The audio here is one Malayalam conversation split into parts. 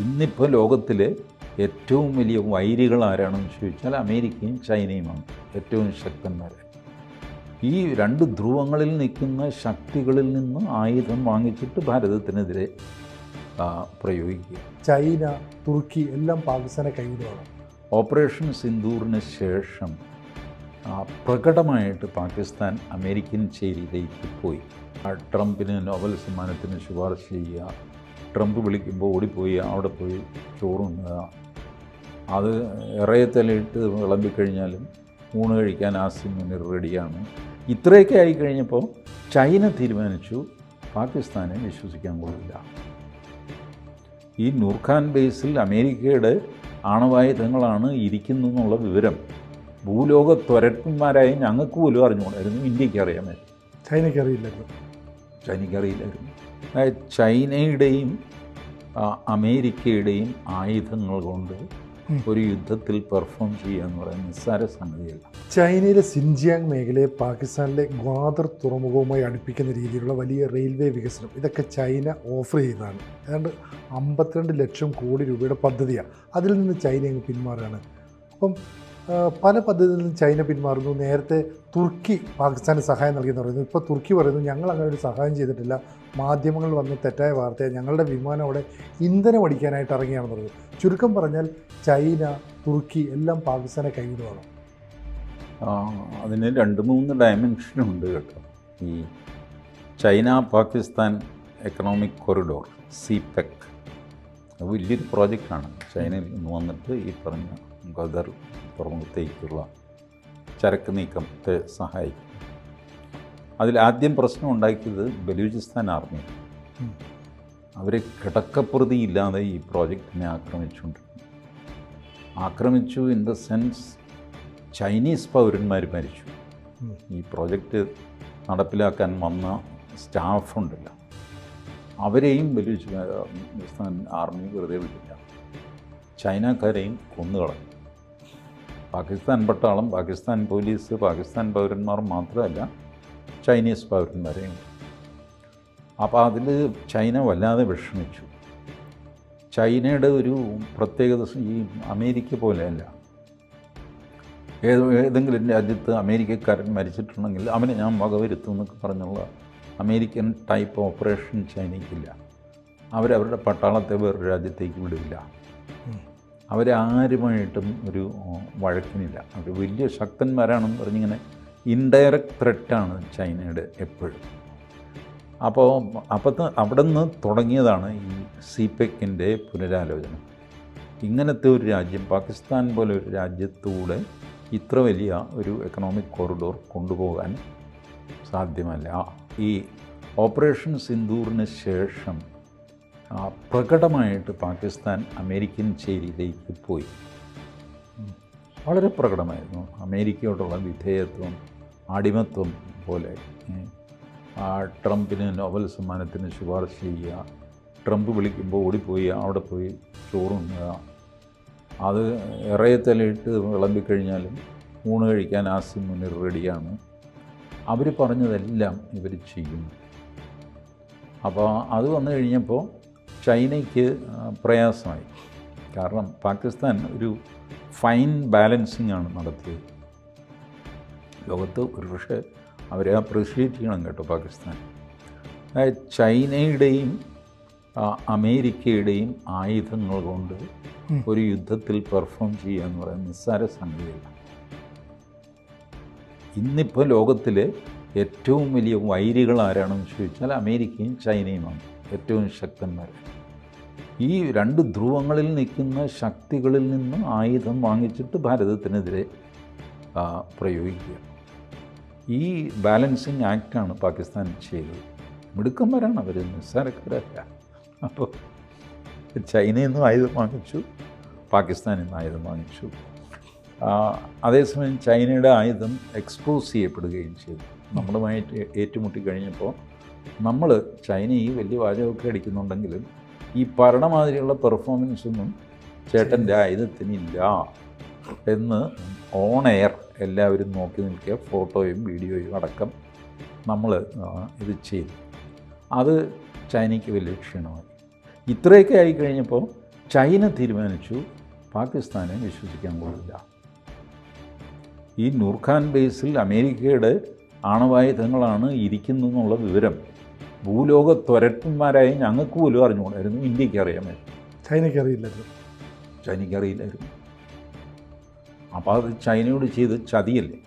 ഇന്നിപ്പോൾ ലോകത്തിൽ ഏറ്റവും വലിയ വൈരികൾ ആരാണെന്ന് ചോദിച്ചാൽ അമേരിക്കയും ചൈനയുമാണ് ഏറ്റവും ശക്തന്മാർ. ഈ രണ്ട് ധ്രുവങ്ങളിൽ നിൽക്കുന്ന ശക്തികളിൽ നിന്ന് ആയുധം വാങ്ങിച്ചിട്ട് ഭാരതത്തിനെതിരെ പ്രയോഗിക്കുക. ചൈന തുർക്കി എല്ലാം പാകിസ്ഥാനെ കൈവിടുകയാണ്. ഓപ്പറേഷൻ സിന്ദൂറിന് ശേഷം പ്രകടമായിട്ട് പാകിസ്ഥാൻ അമേരിക്കൻ ചേരിയിലേക്ക് പോയി. ട്രംപിന് നോബൽ സമ്മാനത്തിന് ശുപാർശ ചെയ്യുക ട്രംപ് വിളിക്കുമ്പോൾ ഓടിപ്പോയി അവിടെ പോയി ചോറുണ്ണുക. അത് ഇറയത്തലയിട്ട് വിളമ്പിക്കഴിഞ്ഞാലും ഊണ് കഴിക്കാൻ ആസിം മുനിർ റെഡിയാണ്. ഇത്രയൊക്കെ ആയിക്കഴിഞ്ഞപ്പോൾ ചൈന തീരുമാനിച്ചു പാകിസ്ഥാനെ വിശ്വസിക്കാൻ കൊള്ളില്ല ഈ നൂർഖാൻ ബേസിൽ അമേരിക്കയുടെ ആണവായുധങ്ങളാണ് ഇരിക്കുന്നതെന്നുള്ള വിവരം ഭൂലോക ത്വരന്മാരായ ഞങ്ങൾക്ക് പോലും അറിഞ്ഞുകൊണ്ടായിരുന്നു ഇന്ത്യയ്ക്ക് അറിയാമായിരുന്നു. ചൈനയ്ക്ക് അറിയില്ലായിരുന്നു. ചൈനയ്ക്ക് അറിയില്ലായിരുന്നു. ചൈനയുടെയും അമേരിക്കയുടെയും ആയുധങ്ങൾ കൊണ്ട് ഒരു യുദ്ധത്തിൽ പെർഫോം ചെയ്യുക എന്ന് പറയുന്നത് നിസ്സാര സംഗതിയല്ല. ചൈനയിലെ സിൻജിയാങ് മേഖലയെ പാകിസ്ഥാനിലെ ഗ്വാദർ തുറമുഖവുമായി അടുപ്പിക്കുന്ന രീതിയിലുള്ള വലിയ റെയിൽവേ വികസനം ഇതൊക്കെ ചൈന ഓഫർ ചെയ്തതാണ്. ഏതാണ്ട് അമ്പത്തിരണ്ട് ലക്ഷം കോടി രൂപയുടെ പദ്ധതിയാണ്. അതിൽ നിന്ന് ചൈന അങ്ങ് പിന്മാറുകയാണ്. അപ്പം പല പദ്ധതിയിൽ നിന്നും ചൈന പിന്മാറുന്നു. നേരത്തെ തുർക്കി പാകിസ്ഥാന് സഹായം നൽകിയെന്ന് പറയുന്നു. ഇപ്പോൾ തുർക്കി പറയുന്നു ഞങ്ങൾ അങ്ങനെ ഒരു സഹായം ചെയ്തിട്ടില്ല. മാധ്യമങ്ങൾ വന്ന തെറ്റായ വാർത്തയെ. ഞങ്ങളുടെ വിമാനം അവിടെ ഇന്ധനം അടിക്കാനായിട്ട് ഇറങ്ങിയാണെന്ന് പറയുന്നത് ചുരുക്കം പറഞ്ഞാൽ ചൈന തുർക്കി എല്ലാം പാകിസ്ഥാനെ കൈവിടുകയാണ് ആ, അതിന് രണ്ട് മൂന്ന് ഡയമെൻഷനുണ്ട് കേട്ടോ. ഈ China Pakistan economic corridor CPEC അത് വലിയൊരു പ്രോജക്റ്റാണ് ചൈനയിൽ നിന്ന് വന്നിട്ട് ഈ പറഞ്ഞ ഖദർ തുറമുഖത്തേക്കുള്ള ചരക്ക് നീക്കത്തെ സഹായിക്കും. അതിൽ ആദ്യം പ്രശ്നം ഉണ്ടാക്കിയത് ബലൂചിസ്ഥാൻ ആർമി. അവരെ കിടക്കപ്രതിയില്ലാതെ ഈ പ്രോജക്റ്റിനെ ആക്രമിച്ചുകൊണ്ടിരുന്നു ആക്രമിച്ചു ഇൻ ദ സെൻസ് ചൈനീസ് പൗരന്മാർ മരിച്ചു. ഈ പ്രോജക്റ്റ് നടപ്പിലാക്കാൻ വന്ന സ്റ്റാഫുണ്ടല്ലോ. അവരെയും ബലൂചിസ്ഥാൻ ആർമി വെറുതെ വിട്ടില്ല ചൈനക്കാരെയും കൊന്നുകളഞ്ഞു. പാകിസ്ഥാൻ പട്ടാളം പാകിസ്ഥാൻ പോലീസ് പാകിസ്ഥാൻ പൗരന്മാർ മാത്രമല്ല ചൈനീസ് പൗരന്മാരെയും. അപ്പോൾ അതിൽ ചൈന വല്ലാതെ വിഷമിച്ചു. ചൈനയുടെ ഒരു പ്രത്യേകത ഈ അമേരിക്ക പോലെയല്ല. ഏത് ഏതെങ്കിലും രാജ്യത്ത് അമേരിക്കക്കാരൻ മരിച്ചിട്ടുണ്ടെങ്കിൽ അവനെ ഞാൻ വകവരുത്തും എന്നൊക്കെ പറഞ്ഞുള്ള അമേരിക്കൻ ടൈപ്പ് ഓപ്പറേഷൻ ചൈനയ്ക്കില്ല. അവരവരുടെ പട്ടാളത്തെ വേറൊരു രാജ്യത്തേക്ക് വിടില്ല. അവരാരുമായിട്ടും ഒരു വഴക്കിനില്ല. അവർ വലിയ ശക്തന്മാരാണെന്ന് പറഞ്ഞിങ്ങനെ ഇൻഡയറക്റ്റ് ത്രെറ്റാണ് ചൈനയുടെ എപ്പോഴും. അപ്പോൾ അപ്പത്ത് അവിടെ നിന്ന് തുടങ്ങിയതാണ് ഈ സിപെക്കിന്റെ പുനരാലോചന. ഇങ്ങനത്തെ ഒരു രാജ്യം പാകിസ്ഥാൻ പോലെ ഒരു രാജ്യത്തൂടെ ഇത്ര വലിയ ഒരു എക്കണോമിക് കോറിഡോർ കൊണ്ടുപോകാൻ സാധ്യമല്ല. ഈ ഓപ്പറേഷൻ സിന്ദൂറിന് ശേഷം പ്രകടമായിട്ട് പാകിസ്ഥാൻ അമേരിക്കൻ ചേരിയിലേക്ക് പോയി. വളരെ പ്രകടമായിരുന്നു. അമേരിക്കയോടുള്ള വിധേയത്വം അടിമത്വം പോലെ. ട്രംപിന് നോബൽ സമ്മാനത്തിന് ശുപാർശ ചെയ്യുക ട്രംപ് വിളിക്കുമ്പോൾ ഓടിപ്പോയി അവിടെ പോയി ചോറുണ്ണുക. അത് ഇറയത്തലയിട്ട് വിളമ്പിക്കഴിഞ്ഞാലും ഊണ് കഴിക്കാൻ ആസിം മുന്നിൽ റെഡിയാണ്. അവർ പറഞ്ഞതെല്ലാം ഇവർ ചെയ്യും. അപ്പോൾ അത് വന്നു കഴിഞ്ഞപ്പോൾ ചൈനയ്ക്ക് പ്രയാസമായി. കാരണം പാകിസ്ഥാൻ ഒരു ഫൈൻ ബാലൻസിങ് ആണ് നടത്തിയത്. ലോകത്ത് ഒരു പക്ഷേ അവരെ അപ്രീഷിയേറ്റ് ചെയ്യണം കേട്ടോ പാകിസ്ഥാൻ. ചൈനയുടെയും അമേരിക്കയുടെയും ആയുധങ്ങൾ കൊണ്ട് ഒരു യുദ്ധത്തിൽ പെർഫോം ചെയ്യുക എന്ന് പറയുന്നത് നിസ്സാര സംഗതിയല്ല. ഇന്നിപ്പോൾ ലോകത്തിലെ ഏറ്റവും വലിയ വൈരികൾ ആരാണെന്ന് ചോദിച്ചാൽ അമേരിക്കയും ചൈനയുമാണ്. ഏറ്റവും ശക്തന്മാർ ഈ രണ്ട് ധ്രുവങ്ങളിൽ നിൽക്കുന്ന ശക്തികളിൽ നിന്ന് ആയുധം വാങ്ങിച്ചിട്ട് ഭാരതത്തിനെതിരെ പ്രയോഗിക്കുക. ഈ ബാലൻസിങ് ആക്റ്റാണ് പാകിസ്ഥാൻ ചെയ്തത്. മിടുക്കന്മാരാണ് അവർ നിസ്സാരക്കാരല്ല. അപ്പോൾ ചൈനയിൽ നിന്നും ആയുധം വാങ്ങിച്ചു പാകിസ്ഥാനിൽ നിന്ന് ആയുധം വാങ്ങിച്ചു. അതേസമയം ചൈനയുടെ ആയുധം എക്സ്പോസ് ചെയ്യപ്പെടുകയും ചെയ്തു. നമ്മളുമായിട്ട് ഏറ്റുമുട്ടി കഴിഞ്ഞപ്പോൾ നമ്മൾ ചൈന ഈ വലിയ വാചകമൊക്കെ അടിക്കുന്നുണ്ടെങ്കിലും ഈ പരണമാതിരിയുള്ള പെർഫോമൻസ് ഒന്നും ചേട്ടന്റെ ആയുധത്തിനില്ല എന്ന് ഓൺ എയർ എല്ലാവരും നോക്കി നിൽക്കുക ഫോട്ടോയും വീഡിയോയും അടക്കം നമ്മൾ ഇത് ചെയ്തു. അത് ചൈനയ്ക്ക് വലിയ ക്ഷീണമായി. ഇത്രയൊക്കെ ആയിക്കഴിഞ്ഞപ്പോൾ ചൈന തീരുമാനിച്ചു പാകിസ്ഥാനെ വിശ്വസിക്കാൻ കൊള്ളില്ല. ഈ നൂർഖാൻ ബേസിൽ അമേരിക്കയുടെ ആണവായുധങ്ങളാണ് ഇരിക്കുന്നതെന്നുള്ള വിവരം ഭൂലോക ത്വരട്ടന്മാരായ ഞങ്ങൾക്ക് പോലും അറിഞ്ഞുകൂടായിരുന്നു ഇന്ത്യയ്ക്ക് അറിയാമായിരുന്നു ചൈനയ്ക്ക് അറിയില്ലായിരുന്നു. ചൈനയ്ക്ക് അറിയില്ലായിരുന്നു. അപ്പോൾ അത് ചൈനയോട് ചെയ്ത് ചതിയല്ലേ?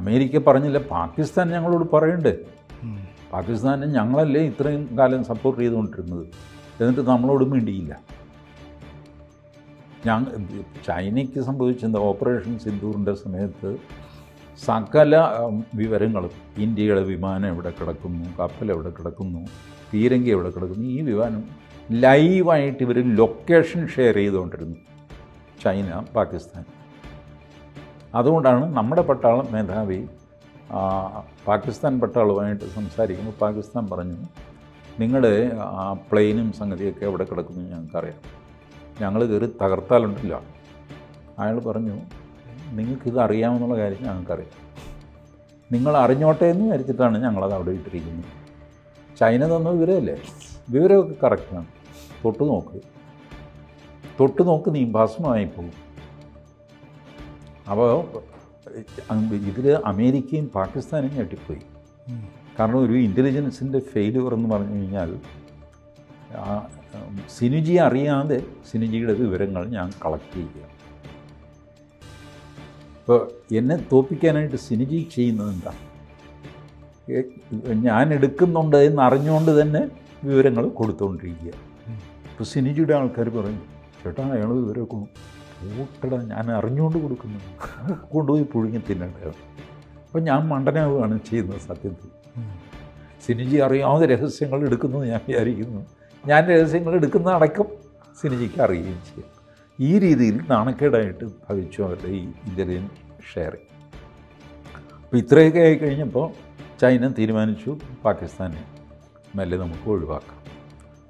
അമേരിക്ക പറഞ്ഞില്ല പാകിസ്ഥാൻ ഞങ്ങളോട് പറയണ്ടേ? പാകിസ്ഥാനെ ഞങ്ങളല്ലേ ഇത്രയും കാലം സപ്പോർട്ട് ചെയ്തുകൊണ്ടിരുന്നത്? എന്നിട്ട് നമ്മളോട് മിണ്ടിയില്ല. ഞാൻ ചൈനയ്ക്ക് സംഭവിച്ചിരുന്ന ഓപ്പറേഷൻ സിന്ദൂറിന്റെ സമയത്ത് സകല വിവരങ്ങളും ഇന്ത്യയുടെ വിമാനം എവിടെ കിടക്കുന്നു കപ്പൽ എവിടെ കിടക്കുന്നു തീരങ്ക എവിടെ കിടക്കുന്നു ഈ വിമാനം ലൈവായിട്ട് ഇവർ ലൊക്കേഷൻ ഷെയർ ചെയ്തുകൊണ്ടിരുന്നു. ചൈന പാകിസ്ഥാൻ. അതുകൊണ്ടാണ് നമ്മുടെ പട്ടാളം മേധാവി പാകിസ്ഥാൻ പട്ടാളവുമായിട്ട് സംസാരിക്കുമ്പോൾ പാകിസ്ഥാൻ പറഞ്ഞു നിങ്ങളുടെ ആ പ്ലെയിനും സംഗതിയൊക്കെ എവിടെ കിടക്കുന്നു ഞങ്ങൾക്കറിയാം. ഞങ്ങൾ കയറി തകർത്താലുണ്ടല്ലോ. അയാൾ പറഞ്ഞു നിങ്ങൾക്കിത് അറിയാമെന്നുള്ള കാര്യം ഞങ്ങൾക്കറിയാം. നിങ്ങൾ അറിഞ്ഞോട്ടെ എന്ന് വിചാരിച്ചിട്ടാണ് ഞങ്ങളത് അവിടെ ഇട്ടിരിക്കുന്നത്. ചൈന തന്ന വിവരമല്ലേ വിവരമൊക്കെ കറക്റ്റാണ് തൊട്ട് നോക്ക്. തൊട്ട് നോക്ക് നീ ഭസ്മമായി പോകും. അപ്പോൾ ഇതിൽ അമേരിക്കയും പാകിസ്ഥാനും ഞെട്ടിപ്പോയി. കാരണം ഒരു ഇന്റലിജൻസിന്റെ ഫെയിലുവർ എന്ന് പറഞ്ഞു കഴിഞ്ഞാൽ സിനുജി അറിയാതെ സിനുജിയുടെ വിവരങ്ങൾ ഞാൻ കളക്ട് ചെയ്യുക ഇപ്പോൾ എന്നെ തോപ്പിക്കാനായിട്ട് സിനിജി ചെയ്യുന്നത് എന്താ? ഞാൻ എടുക്കുന്നുണ്ട് എന്ന് അറിഞ്ഞുകൊണ്ട് തന്നെ വിവരങ്ങൾ കൊടുത്തുകൊണ്ടിരിക്കുക ഇപ്പോൾ സിനിജിയുടെ ആൾക്കാർ പറയും ചേട്ടാ അയാൾ വിവരമൊക്കെ കൂട്ടടാ ഞാൻ അറിഞ്ഞുകൊണ്ട് കൊടുക്കുന്നു. കൊണ്ടുപോയി പുഴുങ്ങി തിന്നേണ്ടത് അപ്പം ഞാൻ മണ്ടനാവുകയാണ് ചെയ്യുന്നത് സത്യത്തിൽ. സിനിജി അറിയാവുന്ന രഹസ്യങ്ങൾ എടുക്കുന്നത് ഞാൻ വിചാരിക്കുന്നു. ഞാൻ രഹസ്യങ്ങൾ എടുക്കുന്ന അടക്കം സിനിജിക്ക് അറിയുകയും ചെയ്യും. ഈ രീതിയിൽ നാണക്കേടായിട്ട് ഭവിച്ചു അവരുടെ ഈ ഇന്ത്യൻ ഷെയറിങ്. അപ്പോൾ ഇത്രയൊക്കെ ആയി കഴിഞ്ഞപ്പോൾ ചൈന തീരുമാനിച്ചു പാകിസ്ഥാനെ മെല്ലെ നമുക്ക് ഒഴിവാക്കാം.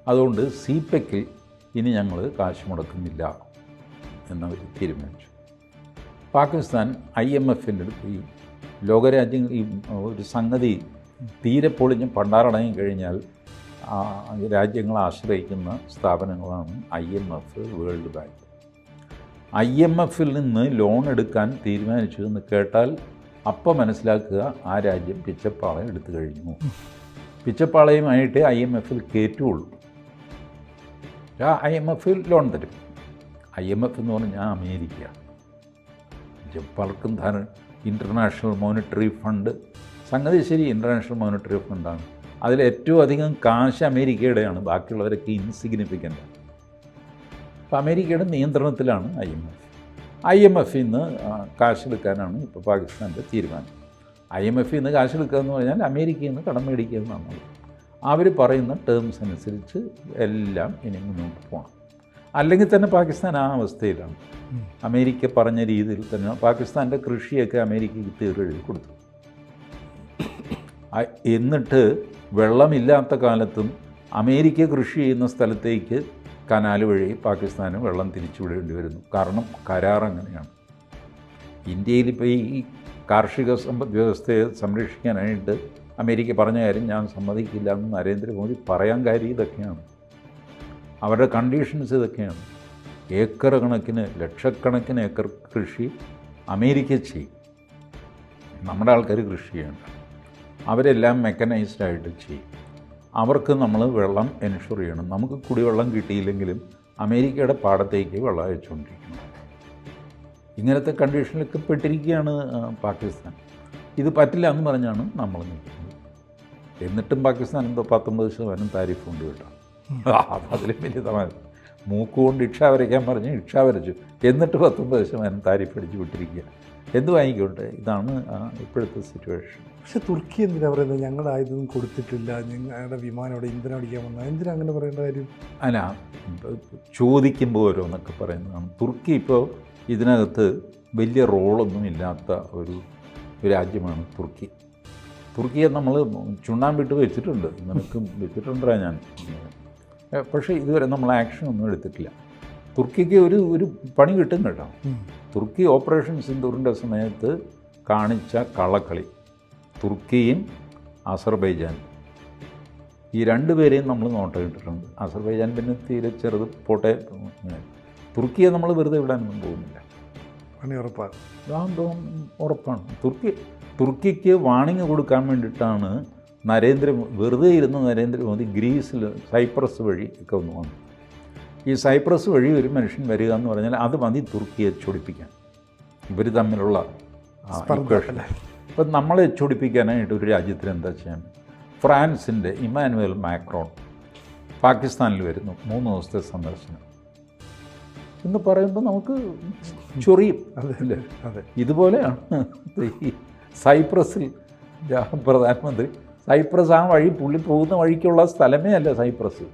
അതുകൊണ്ട് സിപെക്കിൽ ഇനി ഞങ്ങൾ കാശ് മുടക്കുന്നില്ല എന്നവർ തീരുമാനിച്ചു. പാകിസ്ഥാൻ ഐ എം എഫിന്റെ ഈ ലോകരാജ്യങ്ങൾ ഈ ഒരു സംഗതി തീരെ പൊളിഞ്ഞ് പണ്ടാറടങ്ങി കഴിഞ്ഞാൽ ആ രാജ്യങ്ങൾ ആശ്രയിക്കുന്ന സ്ഥാപനങ്ങളാണ് I M F world bank I M എഫിൽ നിന്ന് ലോൺ എടുക്കാൻ തീരുമാനിച്ചു എന്ന് കേട്ടാൽ അപ്പം മനസ്സിലാക്കുക ആ രാജ്യം പിച്ചപ്പാളയം എടുത്തു കഴിഞ്ഞു. പിച്ചപ്പാളയുമായിട്ട് ഐ എം എഫിൽ കയറ്റുള്ളൂ. ഐ എം എഫിൽ ലോൺ തരും. ഐ എം എഫ് എന്ന് പറഞ്ഞാൽ അമേരിക്ക. പലർക്കും ധാര ഇന്റർനാഷണൽ മോണിറ്ററി ഫണ്ട്. സംഗതി ശരി ഇന്റർനാഷണൽ മോണിറ്ററി ഫണ്ടാണ്. അതിൽ ഏറ്റവും അധികം കാശ് അമേരിക്കയുടെയാണ്. ബാക്കിയുള്ളവരൊക്കെ ഇൻസിഗ്നിഫിക്കന്റ് അപ്പോൾ അമേരിക്കയുടെ നിയന്ത്രണത്തിലാണ് I M F. I M എഫിൽ നിന്ന് കാശെടുക്കാനാണ് ഇപ്പോൾ പാകിസ്ഥാന്റെ തീരുമാനം. ഐ എം എഫിൽ നിന്ന് കാശെടുക്കുക എന്ന് പറഞ്ഞാൽ അമേരിക്കയിൽ നിന്ന് കടം മേടിക്കുക എന്നാണ് അവർ പറയുന്ന ടേംസ് അനുസരിച്ച് എല്ലാം ഇനി മുന്നോട്ട് പോകണം. അല്ലെങ്കിൽ തന്നെ പാകിസ്ഥാൻ ആ അവസ്ഥയിലാണ്. അമേരിക്ക പറഞ്ഞ രീതിയിൽ തന്നെ പാകിസ്ഥാന്റെ കൃഷിയൊക്കെ അമേരിക്കയ്ക്ക് തീരെഴുതി കൊടുത്തു. എന്നിട്ട് വെള്ളമില്ലാത്ത കാലത്തും അമേരിക്ക കൃഷി ചെയ്യുന്ന സ്ഥലത്തേക്ക് കനാൽ വഴി പാകിസ്ഥാന് വെള്ളം തിരിച്ചുവിടേണ്ടി വരുന്നു. കാരണം കരാർ അങ്ങനെയാണ്. ഇന്ത്യയിൽ ഇപ്പോൾ ഈ കാർഷിക സമ്പദ് വ്യവസ്ഥയെ സംരക്ഷിക്കാനായിട്ട് അമേരിക്ക പറഞ്ഞ കാര്യം ഞാൻ സമ്മതിക്കില്ല എന്ന് നരേന്ദ്രമോദി പറയാൻ കാര്യം ഇതൊക്കെയാണ്. അവരുടെ കണ്ടീഷൻസ് ഇതൊക്കെയാണ്. ഏക്കർ കണക്കിന് ലക്ഷക്കണക്കിന് ഏക്കർ കൃഷി അമേരിക്ക ചെയ്യും. നമ്മുടെ ആൾക്കാർ കൃഷി ചെയ്യണ്ട. അവരെല്ലാം മെക്കനൈസ്ഡ് ആയിട്ട് ചെയ്യും. അവർക്ക് നമ്മൾ വെള്ളം എൻഷുർ ചെയ്യണം. നമുക്ക് കുടിവെള്ളം കിട്ടിയില്ലെങ്കിലും അമേരിക്കയുടെ പാടത്തേക്ക് വെള്ളം അയച്ചുകൊണ്ടിരിക്കണം ഇങ്ങനത്തെ കണ്ടീഷനിലൊക്കെ പെട്ടിരിക്കുകയാണ് പാകിസ്ഥാൻ. ഇത് പറ്റില്ല എന്ന് പറഞ്ഞാണ് നമ്മൾ നിൽക്കുന്നത്. എന്നിട്ടും പാകിസ്ഥാൻ എന്തോ പത്തൊമ്പത് ശതമാനം താരിഫ് ഉണ്ട് കേട്ടോ. അത് അതിലും വലിയ തമാശ മൂക്കുകൊണ്ട് ഇക്ഷ വരയ്ക്കാൻ പറഞ്ഞ് ഇക്ഷ വരച്ചു. എന്നിട്ട് പത്തൊമ്പത് ശതമാനം താരിഫ് അടിച്ച് വിട്ടിരിക്കുക എന്ത് വാങ്ങിക്കൊണ്ട് ഇതാണ് ഇപ്പോഴത്തെ സിറ്റുവേഷൻ പക്ഷെ തുർക്കി എന്തിനാ പറയുന്നത്? ഞങ്ങളുടെ ആയുധം കൊടുത്തിട്ടില്ല. ഞങ്ങളുടെ വിമാനം അവിടെ ഇന്ധനം അടിക്കാൻ വന്ന എന്തിനാ അങ്ങനെ പറയേണ്ട കാര്യം? അല്ല ചോദിക്കുമ്പോൾ ഓരോന്നൊക്കെ പറയുന്നതാണ്. തുർക്കി ഇപ്പോൾ ഇതിനകത്ത് വലിയ റോളൊന്നും ഇല്ലാത്ത ഒരു രാജ്യമാണ് തുർക്കി. തുർക്കിയെ നമ്മൾ ചുണ്ണാമ്പിട്ട് വെച്ചിട്ടുണ്ട്. നിനക്കും വെച്ചിട്ടുണ്ടാ ഞാൻ. പക്ഷേ ഇതുവരെ നമ്മൾ ആക്ഷൻ ഒന്നും എടുത്തിട്ടില്ല. തുർക്കിക്ക് ഒരു ഒരു പണി കിട്ടും കേട്ടോ. തുർക്കി ഓപ്പറേഷൻ സിന്ദൂറിന്റെ സമയത്ത് കാണിച്ച കള്ളക്കളി തുർക്കിയും അസർബൈജാൻ. ഈ രണ്ട് പേരെയും നമ്മൾ നോട്ടം കിട്ടിട്ടുണ്ട് അസർബൈജാൻ പിന്നെ തീരെ ചെറുത് പോട്ടെ. തുർക്കിയെ നമ്മൾ വെറുതെ വിടാനൊന്നും പോകുന്നില്ല. പണി ഉറപ്പാണ്. ഉറപ്പാണ്. തുർക്കി തുർക്കിക്ക് വാണിംഗ് കൊടുക്കാൻ വേണ്ടിയിട്ടാണ് നരേന്ദ്ര വെറുതെ ഇരുന്ന നരേന്ദ്രമോദി ഗ്രീസിൽ സൈപ്രസ് വഴി ഒക്കെ ഒന്ന് വന്നു ഈ സൈപ്രസ് വഴി ഒരു മനുഷ്യൻ വരിക എന്ന് പറഞ്ഞാൽ അത് മതി തുർക്കിയെ ചൊടിപ്പിക്കാൻ ഇവർ തമ്മിലുള്ള അപ്പം. അല്ലേ? നമ്മളെ ചൊടിപ്പിക്കാനായിട്ട് ഒരു രാജ്യത്തിന് എന്താ ചെയ്യാൻ ഫ്രാൻസിന്റെ ഇമാനുവൽ മാക്രോൺ പാകിസ്ഥാനിൽ വരുന്നു മൂന്ന് ദിവസത്തെ സന്ദർശനം എന്ന് പറയുമ്പോൾ നമുക്ക് ചൊറിയും അതെ ഇല്ലേ? അതെ ഇതുപോലെയാണ് ഈ സൈപ്രസിൽ പ്രധാനമന്ത്രി സൈപ്രസ് ആ വഴി പുള്ളി പോകുന്ന വഴിക്കുള്ള സ്ഥലമേ അല്ല സൈപ്രസ്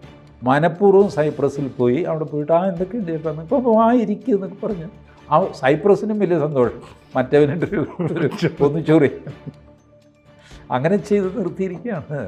മനഃപൂർവം സൈപ്രസിൽ പോയി അവിടെ പോയിട്ട് ആ എന്തൊക്കെയുണ്ട് ചേട്ടാ ഇപ്പോൾ ആ ഇരിക്കുക എന്നൊക്കെ പറഞ്ഞു ആ സൈപ്രസിനും വലിയ സന്തോഷം മറ്റവനിട്ടൊരു ഒന്ന് ചൊറി അങ്ങനെ ചെയ്ത് നിർത്തിയിരിക്കുകയാണ്